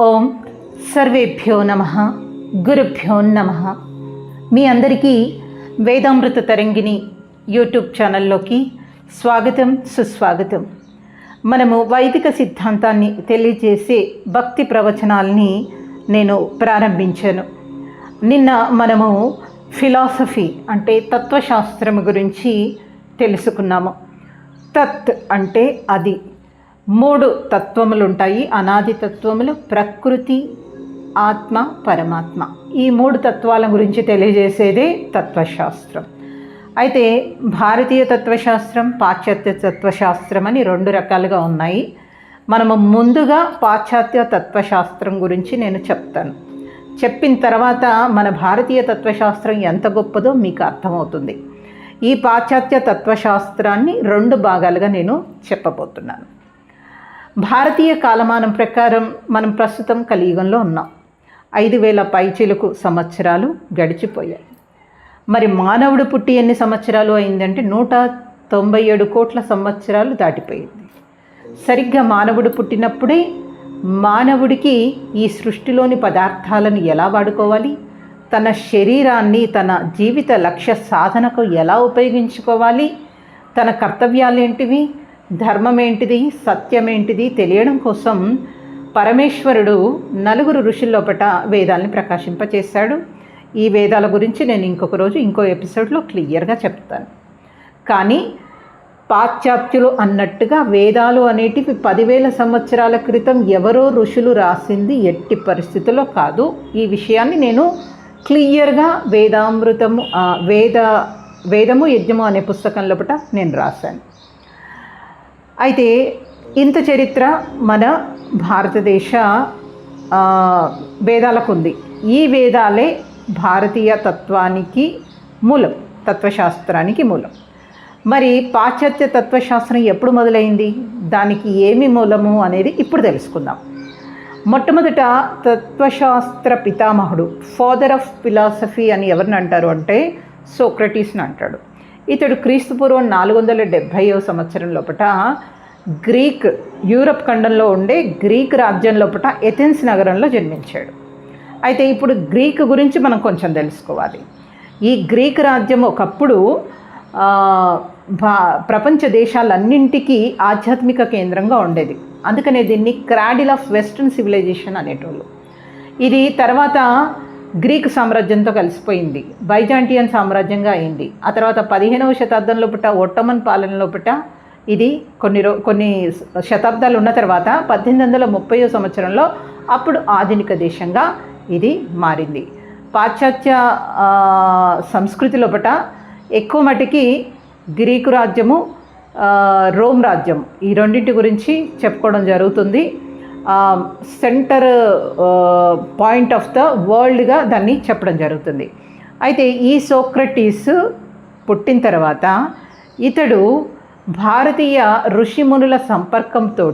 ఓం సర్వేభ్యో నమ గురుభ్యో నమ. మీ అందరికీ వేదామృత తరంగిణి యూట్యూబ్ ఛానల్లోకి స్వాగతం సుస్వాగతం. మనము వైదిక సిద్ధాంతాన్ని తెలియజేసే భక్తి ప్రవచనాల్ని నేను ప్రారంభించాను. నిన్న మనము ఫిలాసఫీ అంటే తత్వశాస్త్రం గురించి తెలుసుకున్నాము. తత్ అంటే అది. మూడు తత్వములు ఉంటాయి అనాది తత్వములు ప్రకృతి ఆత్మ పరమాత్మ. ఈ మూడు తత్వాల గురించి తెలియజేసేదే తత్వశాస్త్రం. అయితే భారతీయ తత్వశాస్త్రం పాశ్చాత్య తత్వశాస్త్రం అని రెండు రకాలుగా ఉన్నాయి. మనము ముందుగా పాశ్చాత్య తత్వశాస్త్రం గురించి నేను చెప్తాను. చెప్పిన తర్వాత మన భారతీయ తత్వశాస్త్రం ఎంత గొప్పదో మీకు అర్థమవుతుంది. ఈ పాశ్చాత్య తత్వశాస్త్రాన్ని రెండు భాగాలుగా నేను చెప్పబోతున్నాను. భారతీయ కాలమానం ప్రకారం మనం ప్రస్తుతం కలియుగంలో ఉన్నాం. ఐదు వేల పైచిలకు సంవత్సరాలు గడిచిపోయాయి. మరి మానవుడు పుట్టి ఎన్ని సంవత్సరాలు అయిందంటే నూట తొంభై ఏడు కోట్ల సంవత్సరాలు దాటిపోయింది. సరిగ్గా మానవుడు పుట్టినప్పుడే మానవుడికి ఈ సృష్టిలోని పదార్థాలను ఎలా వాడుకోవాలి? తన శరీరాన్ని తన జీవిత లక్ష్య సాధనకు ఎలా ఉపయోగించుకోవాలి? తన కర్తవ్యాలు ఏంటివి ధర్మం ఏంటిది సత్యం ఏంటిది తెలియడం కోసం పరమేశ్వరుడు నలుగురు ఋషుల్లోపట వేదాల్ని ప్రకాశింపచేశాడు. ఈ వేదాల గురించి నేను ఇంకొక రోజు ఇంకో ఎపిసోడ్లో క్లియర్గా చెప్తాను. కానీ పాశ్చాత్యులు అన్నట్టుగా వేదాలు అనేటివి పదివేల సంవత్సరాల క్రితం ఎవరో ఋషులు రాసింది ఎట్టి పరిస్థితుల్లో కాదు. ఈ విషయాన్ని నేను క్లియర్గా వేదామృతము వేద వేదము యజ్ఞము అనే పుస్తకంలో పట నేను రాశాను. అయితే ఇంత చరిత్ర మన భారతదేశ వేదాలకు ఉంది ఈ వేదాలే భారతీయ తత్వానికి మూలం తత్వశాస్త్రానికి మూలం. మరి పాశ్చాత్య తత్వశాస్త్రం ఎప్పుడు మొదలైంది? దానికి ఏమి మూలము అనేది ఇప్పుడు తెలుసుకుందాం. మొట్టమొదట తత్వశాస్త్ర పితామహుడు ఫాదర్ ఆఫ్ ఫిలాసఫీ అని ఎవరిని అంటారు అంటే సోక్రటీస్ని అంటాడు. ఇతడు క్రీస్తుపూర్వం నాలుగు వందల డెబ్భైవ సంవత్సరం లోపట గ్రీక్ యూరప్ ఖండంలో ఉండే గ్రీక్ రాజ్యం లోపట ఎథెన్స్ నగరంలో జన్మించాడు. అయితే ఇప్పుడు గ్రీక్ గురించి మనం కొంచెం తెలుసుకోవాలి. ఈ గ్రీక్ రాజ్యం ఒకప్పుడు ప్రపంచ దేశాలన్నింటికీ ఆధ్యాత్మిక కేంద్రంగా ఉండేది. అందుకనే దీన్ని క్రాడిల్ ఆఫ్ వెస్ట్రన్ సివిలైజేషన్ అనేటోళ్ళు. ఇది తర్వాత గ్రీక్ సామ్రాజ్యంతో కలిసిపోయింది. బైజాంటియన్ సామ్రాజ్యంగా అయింది. ఆ తర్వాత పదిహేనవ శతాబ్దంలో పుట్ట ఒట్టమన్ పాలనలో పుట్ట ఇది కొన్ని రో కొన్ని శతాబ్దాలు ఉన్న తర్వాత పద్దెనిమిది వందల ముప్పై సంవత్సరంలో అప్పుడు ఆధునిక దేశంగా ఇది మారింది. పాశ్చాత్య సంస్కృతి లోపట ఎక్కువ మటుకి గ్రీకు రాజ్యము రోమ్ రాజ్యం ఈ రెండింటి గురించి చెప్పుకోవడం జరుగుతుంది. సెంటర్ పాయింట్ ఆఫ్ ద వరల్డ్గా దాన్ని చెప్పడం జరుగుతుంది. అయితే ఈ సోక్రటీస్ పుట్టిన తర్వాత ఇతడు భారతీయ ఋషిమునుల సంపర్కంతో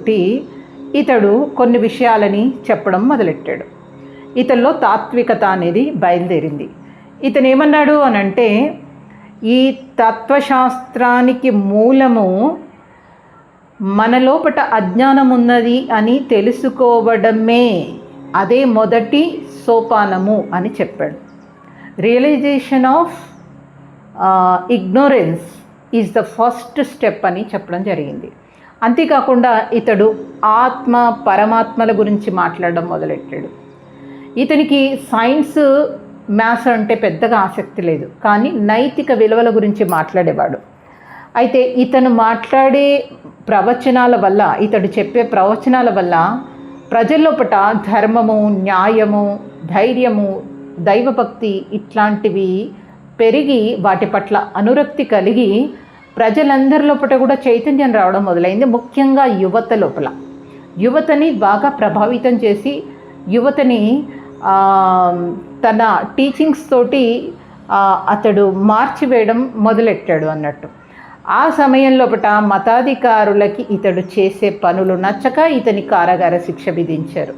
ఇతడు కొన్ని విషయాలని చెప్పడం మొదలెట్టాడు. ఇతనిలో తాత్వికత అనేది బయలుదేరింది. ఇతను ఏమన్నాడు అని అంటే ఈ తత్వశాస్త్రానికి మూలము మన లోపట అజ్ఞానం ఉన్నది అని తెలుసుకోవడమే అదే మొదటి సోపానము అని చెప్పాడు. Realisation of ignorance is the first step అని చెప్పడం జరిగింది. అంతేకాకుండా ఇతడు ఆత్మ పరమాత్మల గురించి మాట్లాడడం మొదలెట్టాడు. ఇతనికి సైన్స్ మ్యాథ్స్ అంటే పెద్దగా ఆసక్తి లేదు కానీ నైతిక విలువల గురించి మాట్లాడేవాడు. అయితే ఇతను మాట్లాడే ప్రవచనాల వల్ల ఇతడు చెప్పే ప్రవచనాల వల్ల ప్రజల్లోపట ధర్మము న్యాయము ధైర్యము దైవభక్తి ఇట్లాంటివి పెరిగి వాటి పట్ల అనురక్తి కలిగి ప్రజలందరి లోపల కూడా చైతన్యం రావడం మొదలైంది. ముఖ్యంగా యువత లోపల. యువతని బాగా ప్రభావితం చేసి యువతని తన టీచింగ్స్ తోటి అతడు మార్చివేయడం మొదలెట్టాడు అన్నట్టు. ఆ సమయంలో లోపట మతాధికారులకి ఇతడు చేసే పనులు నచ్చక ఇతని కారాగార శిక్ష విధించారు.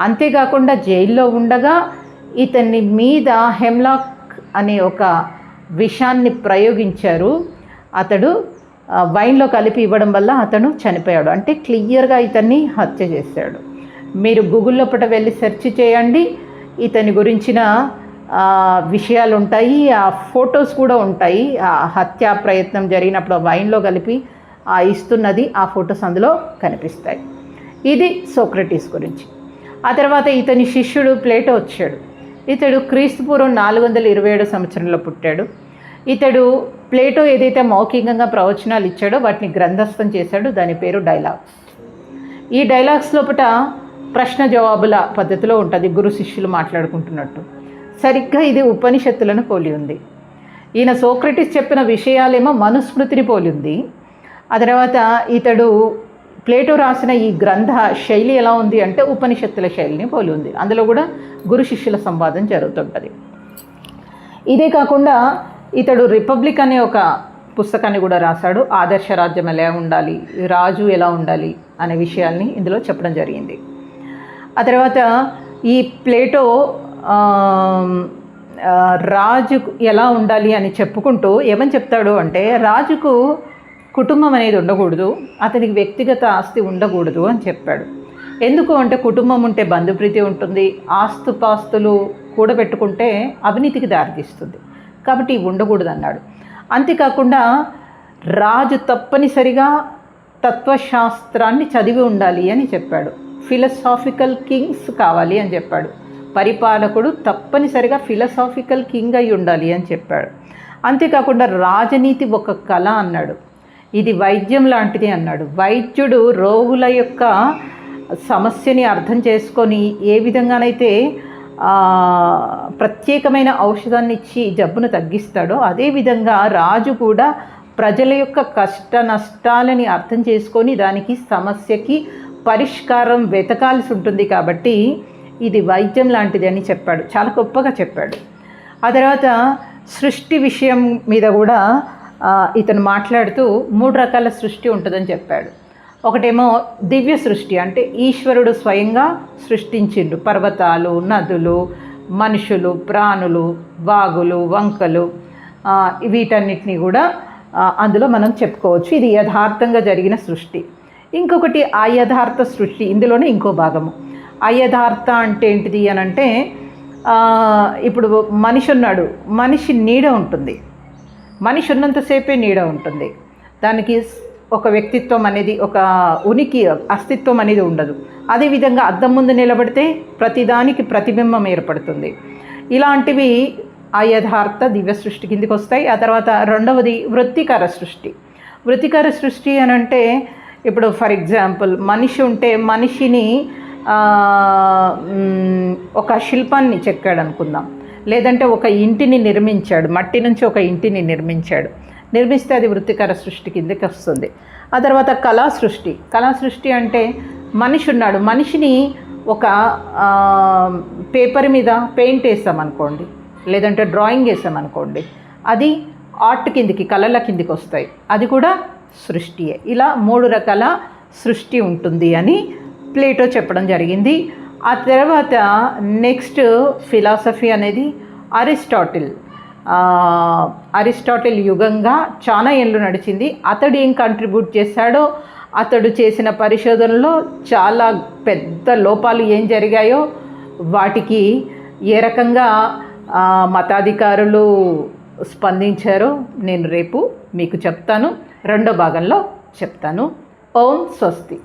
అంతేకాకుండా జైల్లో ఉండగా ఇతని మీద హెమ్లాక్ అనే ఒక విషాన్ని ప్రయోగించారు. అతడు వైన్లో కలిపి ఇవ్వడం వల్ల అతను చనిపోయాడు. అంటే క్లియర్గా ఇతన్ని హత్య చేశాడు. మీరు గూగుల్లో పట వెళ్ళి సెర్చ్ చేయండి. ఇతని గురించిన విషయాలు ఉంటాయి ఆ ఫొటోస్ కూడా ఉంటాయి. ఆ హత్యా ప్రయత్నం జరిగినప్పుడు వైన్లో కలిపి ఆ ఇస్తున్నది ఆ ఫొటోస్ అందులో కనిపిస్తాయి. ఇది సోక్రటీస్ గురించి. ఆ తర్వాత ఇతని శిష్యుడు ప్లేటో వచ్చాడు. ఇతడు క్రీస్తుపూర్వం నాలుగు వందల ఇరవై ఏడు సంవత్సరంలో పుట్టాడు. ఇతడు ప్లేటో ఏదైతే మౌఖికంగా ప్రవచనాలు ఇచ్చాడో వాటిని గ్రంథస్థం చేశాడు. దాని పేరు డైలాగ్ ఈ డైలాగ్స్ లోపల ప్రశ్న జవాబుల పద్ధతిలో ఉంటుంది గురు శిష్యులు మాట్లాడుకుంటున్నట్టు. సరిగ్గా ఇది ఉపనిషత్తులను పోలి ఉంది. ఈయన సోక్రటిస్ చెప్పిన విషయాలేమో మనుస్మృతిని పోలి ఉంది. ఆ తర్వాత ఇతడు ప్లేటో రాసిన ఈ గ్రంథ శైలి ఎలా ఉంది అంటే ఉపనిషత్తుల శైలిని పోలి ఉంది. అందులో కూడా గురు శిష్యుల సంవాదం జరుగుతుంటుంది. ఇదే కాకుండా ఇతడు రిపబ్లిక్ అనే ఒక పుస్తకాన్ని కూడా రాశాడు. ఆదర్శ రాజ్యం ఎలా ఉండాలి రాజు ఎలా ఉండాలి అనే విషయాల్ని ఇందులో చెప్పడం జరిగింది. ఆ తర్వాత ఈ ప్లేటో రాజుకు రాజు ఎలా ఉండాలి అని చెప్పుకుంటూ ఏమని చెప్తాడు అంటే రాజుకు కుటుంబం అనేది ఉండకూడదు అతనికి వ్యక్తిగత ఆస్తి ఉండకూడదు అని చెప్పాడు. ఎందుకు అంటే కుటుంబం ఉంటే బంధుప్రీతి ఉంటుంది ఆస్తుపాస్తులు కూడబెట్టుకుంటే అవినీతికి దారితీస్తుంది. కాబట్టి ఉండకూడదు అన్నాడు అంతేకాకుండా రాజు తప్పనిసరిగా తత్వశాస్త్రాన్ని చదివి ఉండాలి అని చెప్పాడు. ఫిలసాఫికల్ కింగ్స్ కావాలి అని చెప్పాడు. పరిపాలకుడు తప్పనిసరిగా ఫిలసాఫికల్ కింగ్ అయి ఉండాలి అని చెప్పాడు. అంతేకాకుండా రాజనీతి ఒక కళ అన్నాడు. ఇది వైద్యం లాంటిది అన్నాడు. వైద్యుడు రోగుల యొక్క సమస్యని అర్థం చేసుకొని ఏ విధంగానైతే ప్రత్యేకమైన ఔషధాన్ని ఇచ్చి జబ్బును తగ్గిస్తాడో అదేవిధంగా రాజు కూడా ప్రజల యొక్క కష్ట నష్టాలని అర్థం చేసుకొని దానికి సమస్యకి పరిష్కారం వెతకాల్సి ఉంటుంది కాబట్టి ఇది వైద్యం లాంటిది అని చెప్పాడు. చాలా గొప్పగా చెప్పాడు. ఆ తర్వాత సృష్టి విషయం మీద కూడా ఇతను మాట్లాడుతూ మూడు రకాల సృష్టి ఉంటుందని చెప్పాడు. ఒకటేమో దివ్య సృష్టి అంటే ఈశ్వరుడు స్వయంగా సృష్టించిండు. పర్వతాలు నదులు మనుషులు ప్రాణులు వాగులు వంకలు వీటన్నిటిని కూడా అందులో మనం చెప్పుకోవచ్చు. ఇది యథార్థంగా జరిగిన సృష్టి. ఇంకొకటి అయథార్థ సృష్టి ఇందులోనే ఇంకో భాగము. అయథార్థ అంటే ఏంటిది అని అంటే ఇప్పుడు మనిషి ఉన్నాడు మనిషి నీడ ఉంటుంది. మనిషి ఉన్నంతసేపే నీడ ఉంటుంది. దానికి ఒక వ్యక్తిత్వం అనేది ఒక ఉనికి అస్తిత్వం అనేది ఉండదు. అదేవిధంగా అద్దం ముందు నిలబడితే ప్రతిదానికి ప్రతిబింబం ఏర్పడుతుంది. ఇలాంటివి అయథార్థ దివ్య సృష్టి కిందికి వస్తాయి. ఆ తర్వాత రెండవది వృత్తికర సృష్టి. వృత్తికర సృష్టి అని అంటే ఇప్పుడు ఫర్ ఎగ్జాంపుల్ మనిషి ఉంటే మనిషిని ఒక శిల్పాన్ని చెక్కాడు అనుకుందాం. లేదంటే ఒక ఇంటిని నిర్మించాడు. మట్టి నుంచి ఒక ఇంటిని నిర్మించాడు. నిర్మిస్తే అది వృత్తికర సృష్టి కిందకి వస్తుంది. ఆ తర్వాత కళా సృష్టి. కళా సృష్టి అంటే మనిషి ఉన్నాడు. మనిషిని ఒక పేపర్ మీద పెయింట్ వేసామనుకోండి లేదంటే డ్రాయింగ్ వేసామనుకోండి అది ఆర్ట్ కిందికి కళల కిందికి వస్తాయి. అది కూడా సృష్టియే. ఇలా మూడు రకాల సృష్టి ఉంటుంది అని ప్లేటో చెప్పడం జరిగింది. ఆ తర్వాత నెక్స్ట్ ఫిలాసఫీ అనేది అరిస్టాటిల్. అరిస్టాటిల్ యుగంగా చాలా ఏళ్ళు నడిచింది. అతడు ఏం కంట్రిబ్యూట్ చేశాడో అతడు చేసిన పరిశోధనలో చాలా పెద్ద లోపాలు ఏం జరిగాయో వాటికి ఏ రకంగా మతాధికారులు స్పందించారో నేను రేపు మీకు చెప్తాను. రెండో భాగంలో చెప్తాను. ఓం స్వస్తి.